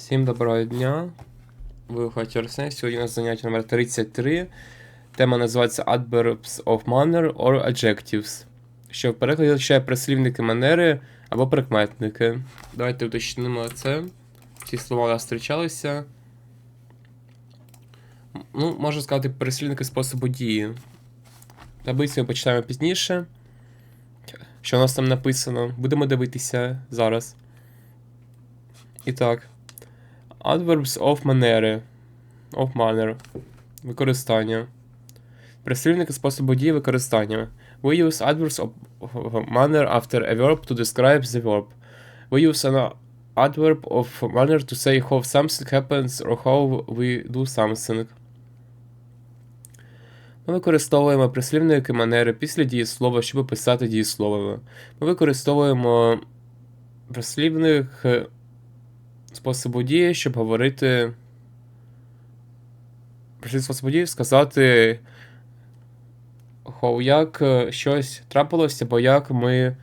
Всім доброго дня. Ви хаті Сьогодні у нас заняття номер 33. Тема називається Adverbs of manner or Adjectives. Що в перекладі означає прислівники манери або прикметники. Давайте уточнимо це. Ці слова у нас зустрічалися. Ну, можна сказати, прислівники способу дії. Таблицю ми почитаємо пізніше. Що у нас там написано? Будемо дивитися зараз. І так. Adverbs of manner. Of manner. Використання. Прислівники способу дії використання. We use adverbs of manner after a verb to describe the verb. We use an adverb of manner to say how something happens or how we do something. Ми використовуємо прислівники манери після дієслова, щоб описати дієсловами. Ми використовуємо прислівник способу дії, щоб говорити. Прийшли способу дії сказати, how, як е, щось трапилося, або як ми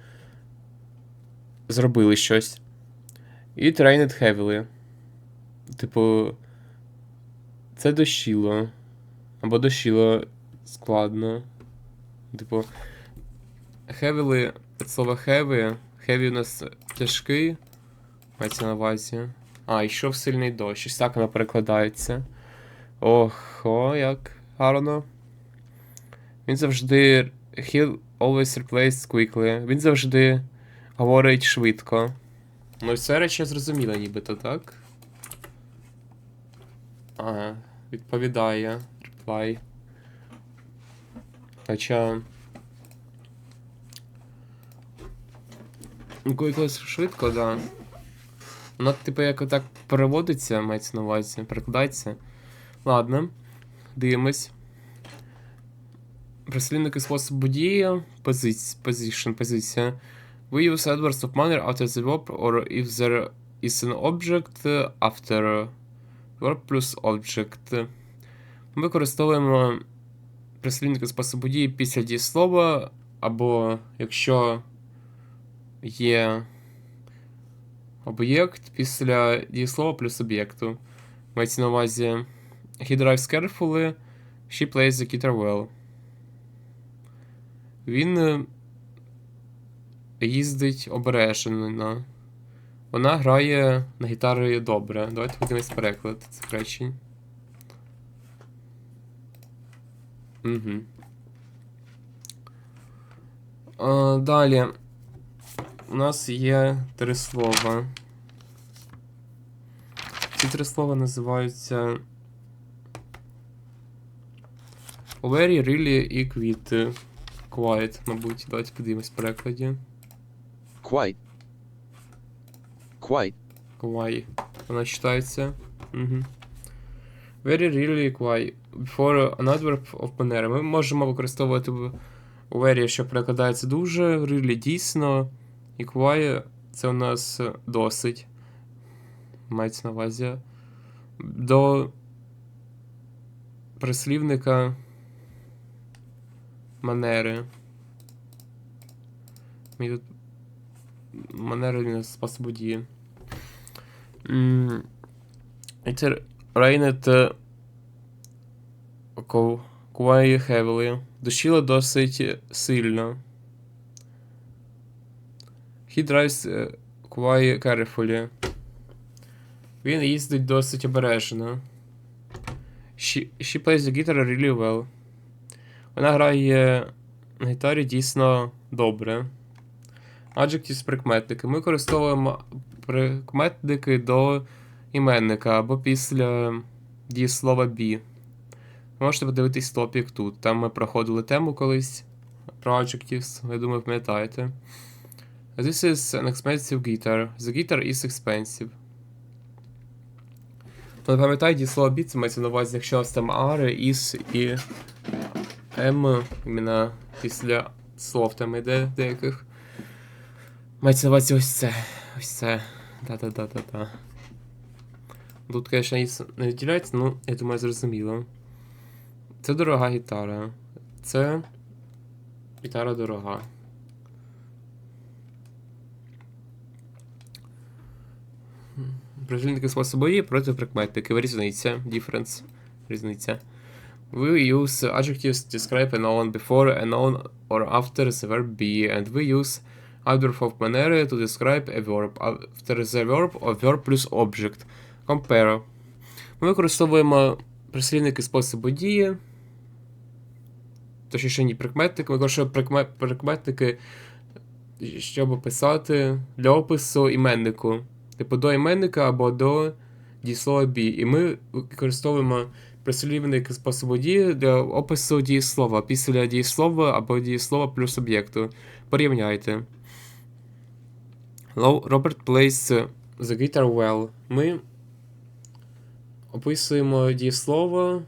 зробили щось. І trained heavily. Типу, це дощило. Або дощило складно. Типу. Heavily, слово heavy. Heavy у нас тяжкий. Мається на увазі. А, йшов сильний дощ. Ось так воно перекладається. Ох, о, як гарно. Він завжди. He always replaced quickly. Він завжди говорить швидко. Ну, і це речі зрозуміло, нібито, так? Ага, відповідає. Reply. Хоча. Ну, якось швидко, да. Воно, типу, як отак переводиться, мається на увазі, перекладається. Ладно, дивимось. Прислівники способу дії, позиці, position, позиція. We use adverbs of manner after the verb or if there is an object after verb plus object. Ми використовуємо прислівники способу дії після дієслова, або якщо є об'єкт після дієслова плюс об'єкту. Мається на увазі He drives carefully, she plays the guitar well. Він е, їздить обережно. Вона грає на гітарі добре. Давайте подивимось переклад цих речень. Угу. А, далі. У нас є три слова. Ці три слова називаються Very, really і квіти. Quiet, мабуть. Давайте подивимось в перекладі. Quite. Quite. Kawaii. Вона читається. Угу. Very, really, kawaii. Before an adverb of manner. Ми можемо використовувати very, що перекладається дуже, really дійсно. І kawaii це у нас досить. Мається на увазі. До прислівника манери. Мені тут манери способу дії. Це rained quite heavily. Дощило досить сильно. He drives е, quite carefully. Він їздить досить обережно. She, she plays the guitar really well. Вона грає на гітарі дійсно добре. Adjectives прикметники. Ми використовуємо прикметники до іменника або після дієслова be. Можете подивитись топік тут. Там ми проходили тему колись про adjectives, я думаю, пам'ятаєте. This is an expensive guitar. The guitar is expensive. Ну, пам'ятаю, дієслово be, це мається на увазі, якщо у вас там are, is і am, іменно після слов там іде деяких. Мається на увазі ось це. Ось це. Да-да-да-да-да. Тут, звісно, іс не виділяється, ну, я думаю, зрозуміло. Це дорога гітара. Це. Гітара дорога. Хм. Прислівники способу дії проти прикметників. Різниця. Difference. Різниця. We use adjectives to describe a noun before a noun or after the verb be, and we use adverb of manner to describe a verb after the verb or verb plus object. Compare. Ми використовуємо прислівники способу дії. Точніше, ні прикметники. Ми використовуємо прикме- прикметники, щоб описати для опису іменнику. Типу до іменника або до дієслова be. І ми використовуємо прислівник способу дії для опису дієслова після дієслова або дієслова плюс об'єкту. Порівняйте. Robert plays the guitar well. Ми описуємо дієслово,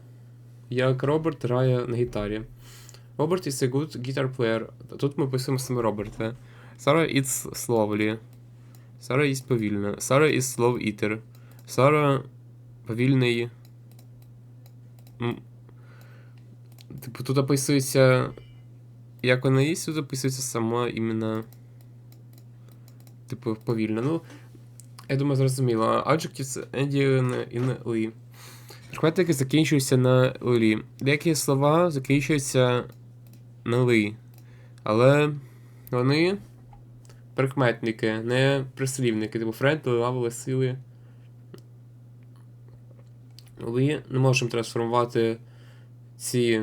як Роберт грає на гітарі. Роберт is a good guitar player. Тут ми описуємо саме Роберта. Sarah is slowly. Sarah is повільна. Sarah is slow eater. Sarah повільний. Типу, тут описується. Як вона їсть, тут описується сама іменно. Типу, повільно. Ну, я думаю, зрозуміло. Adjectives ending in li. Прикметники закінчуються на лі. Деякі слова закінчуються на ли. Але вони прикметники, не прислівники. Типу friendly, lovely, сили. Ми не можемо трансформувати ці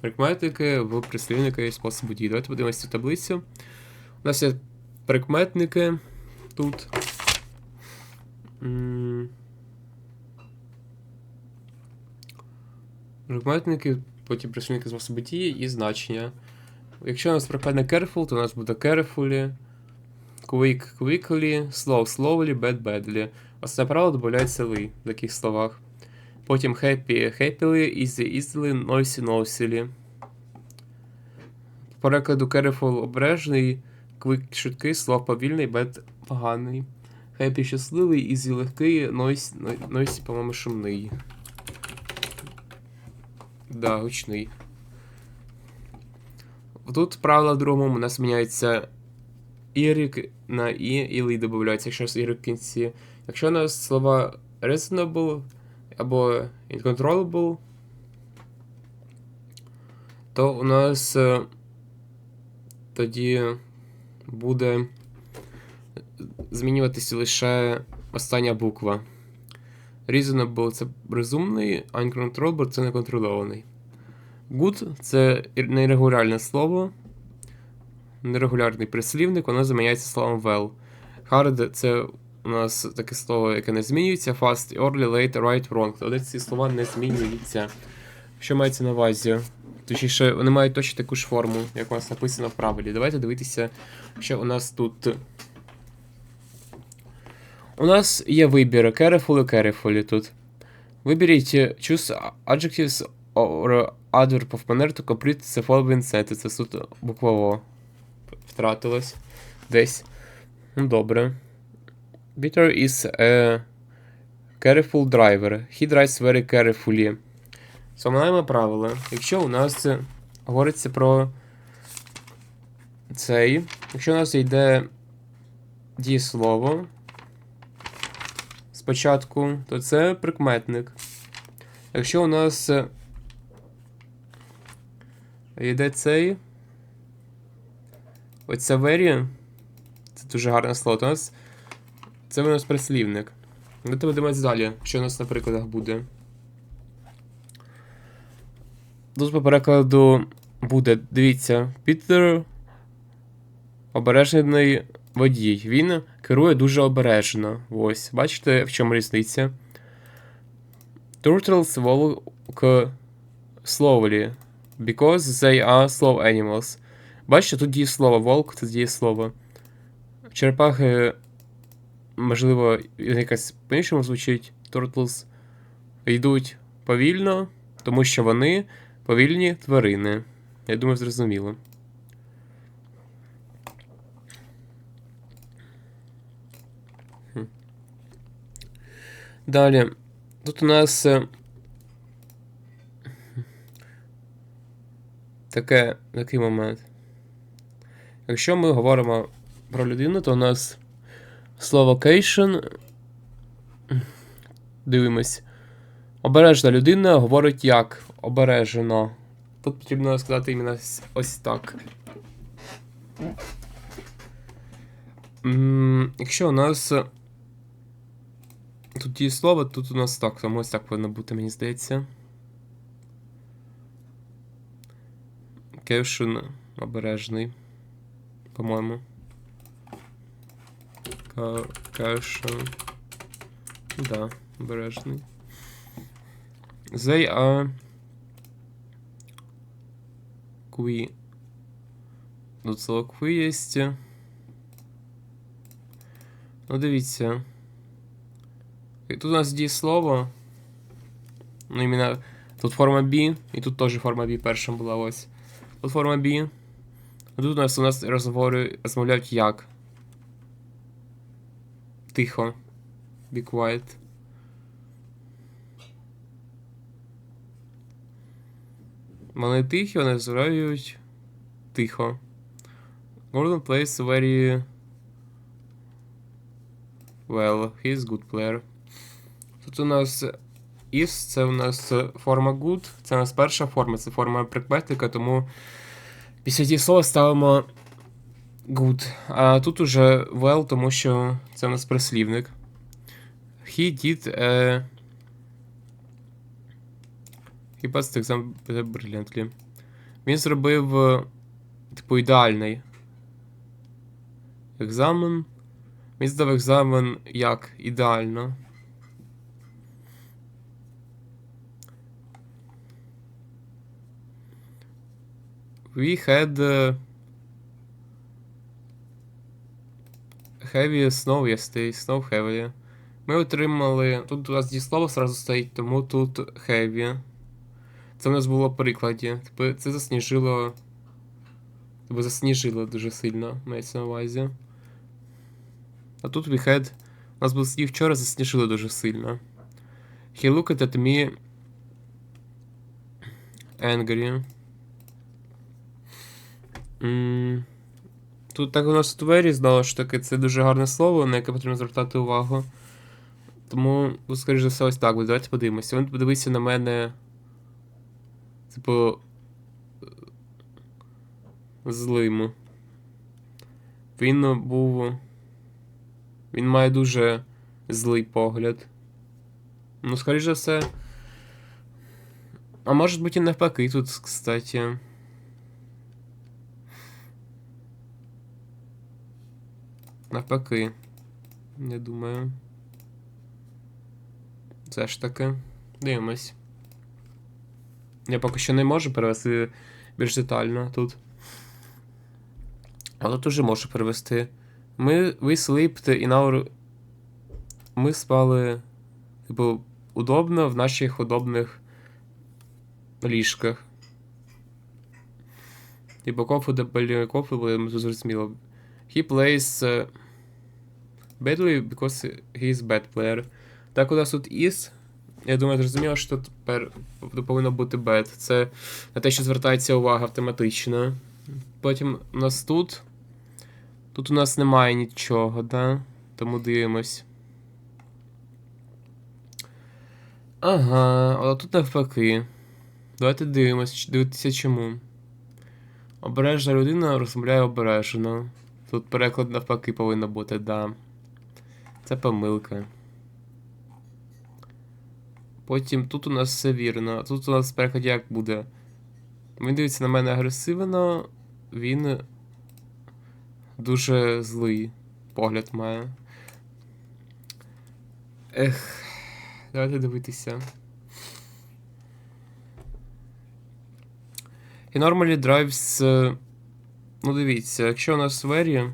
прикметники в прислівники і способу дії. Давайте подивимося цю таблицю. У нас є прикметники тут. Прикметники, потім прислівники способу дії і значення. Якщо у нас прикметник careful, то у нас буде carefully, quick, quickly, slow, slowly, bad, badly. Останнє правило додається ли в таких словах. Потім happy, happily, easy, easily, noisy, noisily. По перекладу careful обережний, quick швидкий, slow повільний, bad поганий. Happy щасливий, easy легкий, noisy, noisy по-моєму, шумний. Да, гучний. Тут правило в другому у нас міняється ірик на і, і ли додається, якщо у нас ірик в кінці. Якщо у нас слова reasonable або incontrollable, то у нас е, тоді буде змінюватися лише остання буква. Reasonable це розумний, а uncontrollable це неконтрольований. Good це нерегулярне слово, нерегулярний прислівник, воно заміняється словом well. Hard це у нас таке слово, яке не змінюється. Fast, early, late, right, wrong. Тобто ці слова не змінюються. Що мається на увазі? Точніше, вони мають точно таку ж форму, як у нас написано в правилі. Давайте дивитися, що у нас тут. У нас є вибір careful і carefully тут. Виберіть choose adjectives or adverb of manner to complete the following sentences. Тут буква О втратилась десь. Ну, добре. Peter is a careful driver. He drives very carefully. Зламаємо правила. Якщо у нас говориться про цей. Якщо у нас йде дієслово спочатку, то це прикметник. Якщо у нас йде цей. Оця very, це дуже гарне слово, то у нас це у нас прислівник. Давайте подивимось далі, що у нас на прикладах буде. Тут по перекладу буде, дивіться, Пітер обережний водій. Він керує дуже обережно. Ось, бачите, в чому різниця? Turtles walk slowly because they are slow animals. Бачите, тут дієслово walk, це дієслово. Черепахи, можливо, якось по-іншому звучить. Turtles йдуть повільно, тому що вони повільні тварини. Я думаю, зрозуміло. Далі. Тут у нас е, таке, такий момент. Якщо ми говоримо про людину, то у нас слово location Дивимось. Обережна людина говорить як? Обережено. Тут потрібно сказати іменно ось- так. Якщо у нас. Тут є слово, тут у нас так, тому ось так повинно бути, мені здається. Кевшин обережний. По-моєму. Ка- Да, обережний. They are queer. Тут слово queer єсть. Ну, дивіться. І тут у нас дієслово. Ну, іменно тут форма B, і тут теж форма B перша була ось. Тут форма B. Тут у нас у нас розговори розмовляють як. Тихо. Be quiet. Вони тихі, вони розмовляють тихо. Gordon plays very well. He is good player. Тут у нас is, це у нас форма good, це у нас перша форма, це форма прикметника, тому після дії слова ставимо good. А тут уже well, тому що це у нас прислівник. He did a... He passed exam brilliantly. Він зробив, е, типу, ідеальний екзамен. Він здав екзамен як ідеально. We had uh, heavy snow yesterday, snow heavy. Ми отримали. Тут у нас дієслово сразу стоїть, тому тут heavy. Це у нас було в прикладі. Типу, це засніжило. Типу, засніжило дуже сильно, мається на увазі. А тут we had. У нас був сніг вчора, засніжило дуже сильно. He looked at me angry. Тут так у нас тут very, знову ж таки, це дуже гарне слово, на яке потрібно звертати увагу. Тому, ну, скоріш за все, ось так. Давайте подивимося. Він подивився на мене. Типу. Злим. Він був. Він має дуже злий погляд. Ну, скоріш за все. А може бути і навпаки тут, кстати. Навпаки. Не думаю. Все ж таки. Дивимось. Я поки що не можу перевести більш детально тут. Але тут уже можу перевести. Ми we slept in our... Ми спали, типу, удобно в наших удобних ліжках. Типу, comfortable, comfortable, зрозуміло. He plays uh, badly because he is bad player. Так у нас тут is. Я думаю, зрозуміло, що тепер повинно бути bad. Це на те, що звертається увага автоматично. Потім у нас тут. Тут у нас немає нічого, да? Тому дивимось. Ага, а тут навпаки. Давайте дивимось, дивитися чому. Обережна людина розмовляє обережно. Тут переклад навпаки повинно бути, да. Це помилка. Потім тут у нас все вірно. Тут у нас переклад як буде. Він дивиться на мене агресивно, він дуже злий погляд має. Ех, давайте дивитися. He normally drives. Ну, дивіться, якщо у нас very,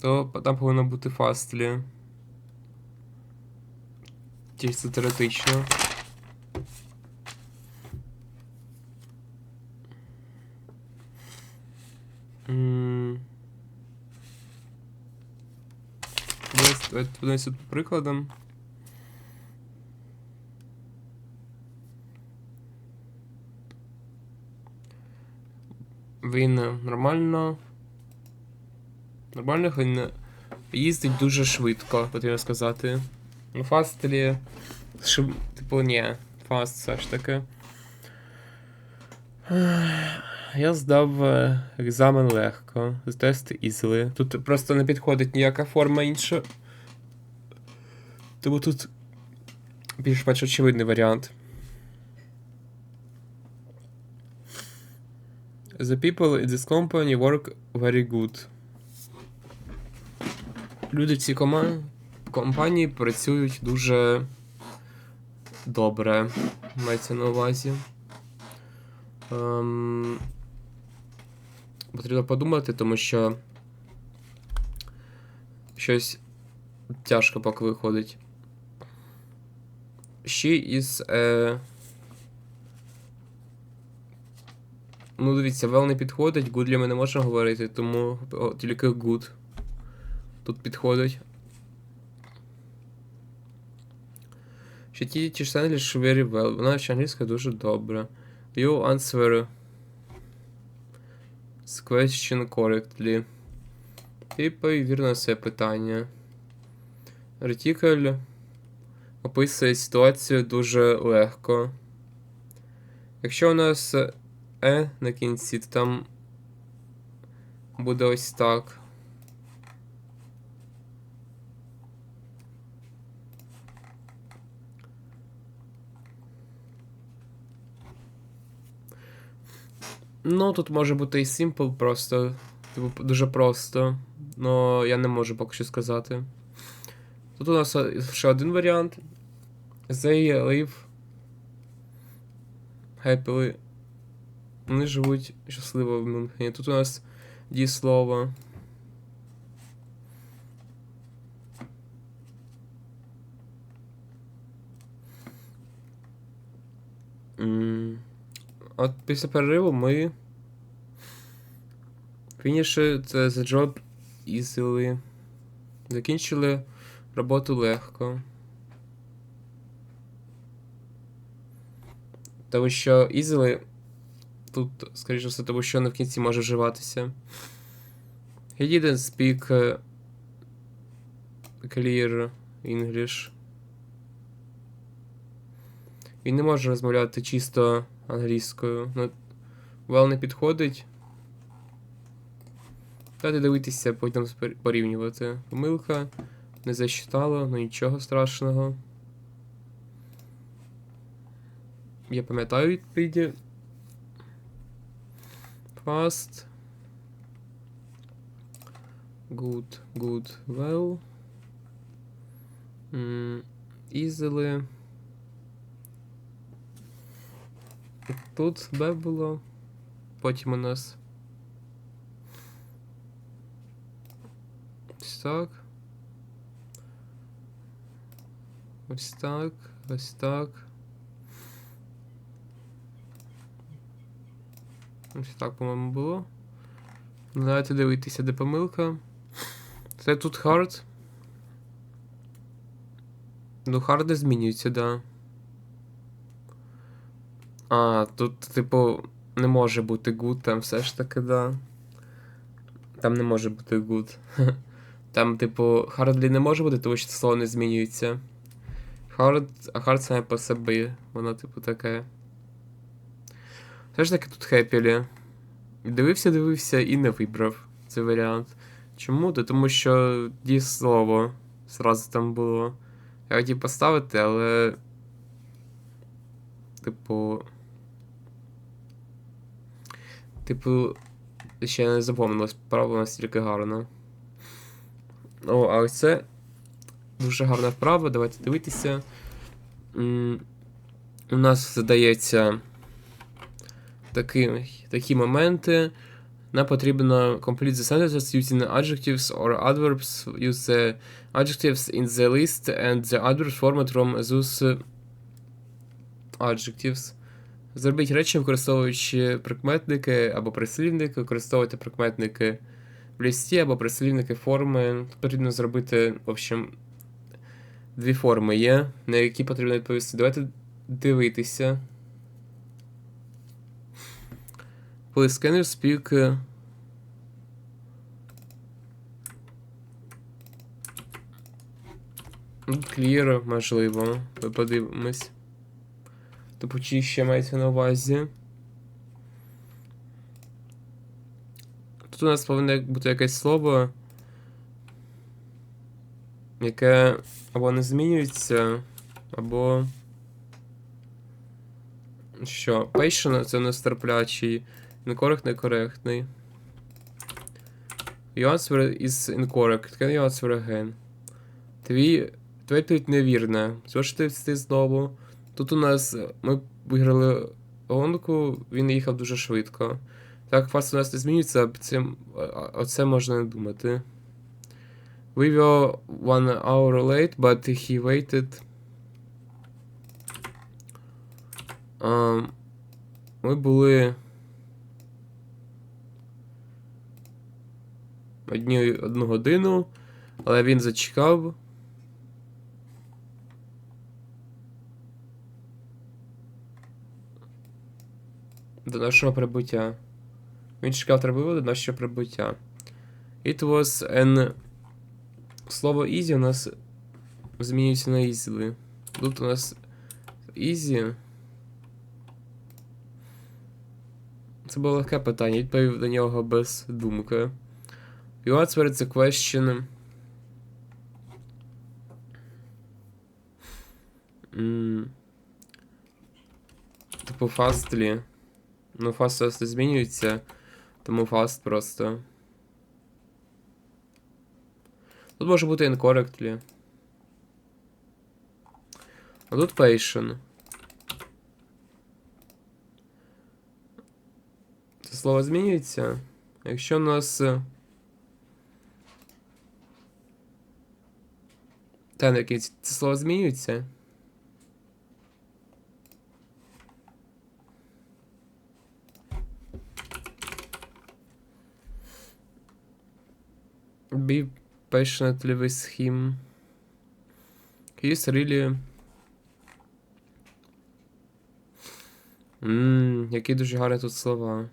то там повинно бути fastly. Чисто теоретично. М. Давайте- Давайте подивимося по прикладам. Він нормально. Нормально він їздить дуже швидко, потрібно сказати. Ну, фастлі. Шиб... Типу, ні, фаст все ж таки. Я здав е, екзамен легко. Тест ізли. Тут просто не підходить ніяка форма інша. Тому тут більш-менш очевидний варіант. The people in this company work very good. Люди в цій кома... компанії працюють дуже добре. Мається на увазі. Ем... Потрібно подумати, тому що щось тяжко поки виходить. She is a... Ну, дивіться, well не підходить, good для мене не можна говорити, тому о, тільки good. Тут підходить. She teaches English very well. Вона вчить англійська дуже добре. You answer this question correctly. Ти вірно це питання. Артикль описує ситуацію дуже легко. Якщо у нас е на кінці, то там буде ось так. Ну, тут може бути і simple просто. Типу, дуже просто. Но я не можу поки що сказати. Тут у нас ще один варіант. They live happily. Вони живуть щасливо в Мюнхені. Тут у нас дієслово. От після перериву ми. Фініші це the job easily. Закінчили роботу легко. Тому що easily тут, скоріше все, тому що не в кінці може вживатися. He didn't speak uh, clear English. Він не може розмовляти чисто англійською. Ну, well не підходить. Дайте дивитися, потім порівнювати. Помилка. Не засчитало, ну нічого страшного. Я пам'ятаю відповіді. Fast. Good, good, well. Mm, easily. Тут Б було. Потім у нас. Ось так. Ось так. Ось так. Ось так, по-моєму, було. Давайте дивитися, де помилка. Це тут hard. Ну, hard не змінюється, да. А, тут, типу, не може бути good, там все ж таки, да. Там не може бути good. Там, типу, hardly не може бути, тому що це слово не змінюється. Hard, а hard саме по собі. Воно, типу, таке. Все таки тут happily. Дивився, дивився і не вибрав цей варіант. Чому? Та тому що дієслово зразу там було. Я хотів поставити, але. Типу. Типу, ще не запомнилось, право настільки гарно. О, а ось це дуже гарна вправа, давайте дивитися. М, У нас задається такі, такі моменти. Нам потрібно complete the sentences using adjectives or adverbs. Use the adjectives in the list and the adverbs format from those adjectives. Зробіть речі, використовуючи прикметники або прислівники, використовуйте прикметники в листі або прислівники форми. Потрібно зробити, в общем, дві форми є, на які потрібно відповісти. Давайте дивитися. Please can you speak clear, можливо. Ми подивимось. Типу, чи ще мається на увазі. Тут у нас повинно бути якесь слово, яке або не змінюється, або. Що? Patient це нестерплячий, некоректний. Your answer is incorrect. Can you answer again? Твій. Твоя відповідь невірна. Зможете ти знову. Тут у нас е, ми виграли гонку, він їхав дуже швидко. Так, фаст у нас не змінюється, оце можна не думати. We were one hour late, but he waited. Um, ми були. Одні, одну годину, але він зачекав. До нашого прибуття. Він чекав треба до нашого прибуття. It was an... Слово easy у нас змінюється на easily. Тут у нас easy. Це було легке питання, відповів до нього без думки. You answered the question. М, Типу fastly. Ну, fast зараз не змінюється, тому fast просто. Тут може бути incorrectly. А тут patient. Це слово змінюється. Якщо у нас. Та на кінці це слово змінюється. Be passionately with him. He's really. Ммм, які дуже гарні тут слова.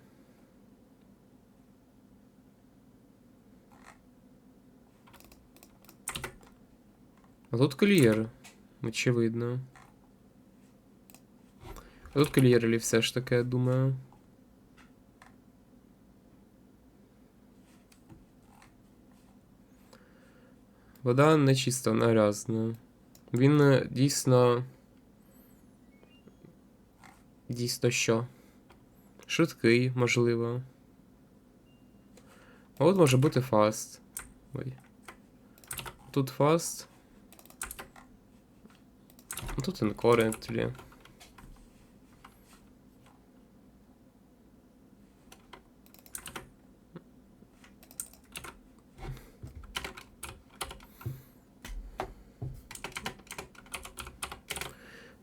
А тут клієр. Очевидно. А тут клієрили все ж таки, я думаю. Вода не чиста, вона грязна. Він е, дійсно. Дійсно що? Швидкий, можливо. А от може бути фаст. Ой. Тут фаст. Тут incorrectly.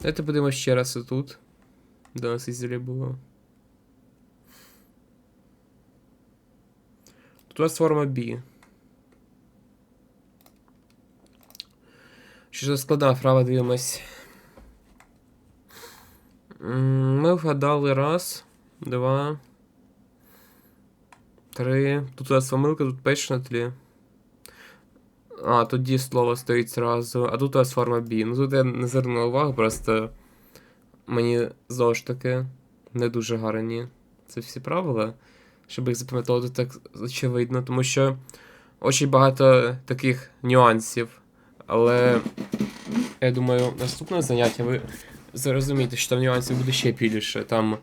Давайте подивимось ще раз отут. У нас ізелі було. Тут у нас форма B. Що за складна вправа дивимось. Ми вгадали раз, два, три. Тут у нас помилка, тут patiently. А, тут D слово стоїть зразу, а тут у нас форма B. Ну тут я не звернув увагу, просто мені знову ж таки не дуже гарні це всі правила, щоб їх запам'ятовувати так очевидно, тому що дуже багато таких нюансів. Але я думаю, наступне заняття ви зрозумієте, що там нюансів буде ще більше. Там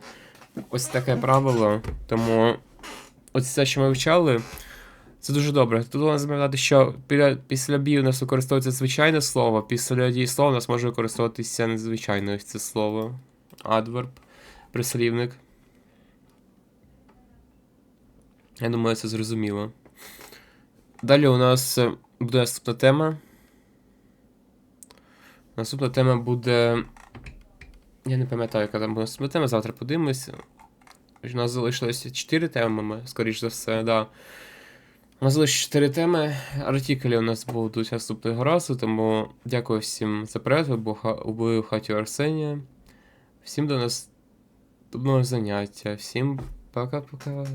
ось таке правило, тому ось це, що ми вивчали, це дуже добре. Тут нас запам'ятати, що після бі у нас використовується звичайне слово, після дієслова у нас може використовуватися незвичайне це слово. Adverb, прислівник. Я думаю, це зрозуміло. Далі у нас буде наступна тема. Наступна тема буде. Я не пам'ятаю, яка там наступна тема, завтра подивимося. У нас залишилося 4 теми, ми, скоріш за все, да. У нас залишилось 4 теми. Артиклі у нас будуть наступного разу, тому дякую всім за перегляд. бо в хаті Арсенія. Всім до наступного заняття. Всім пока-пока.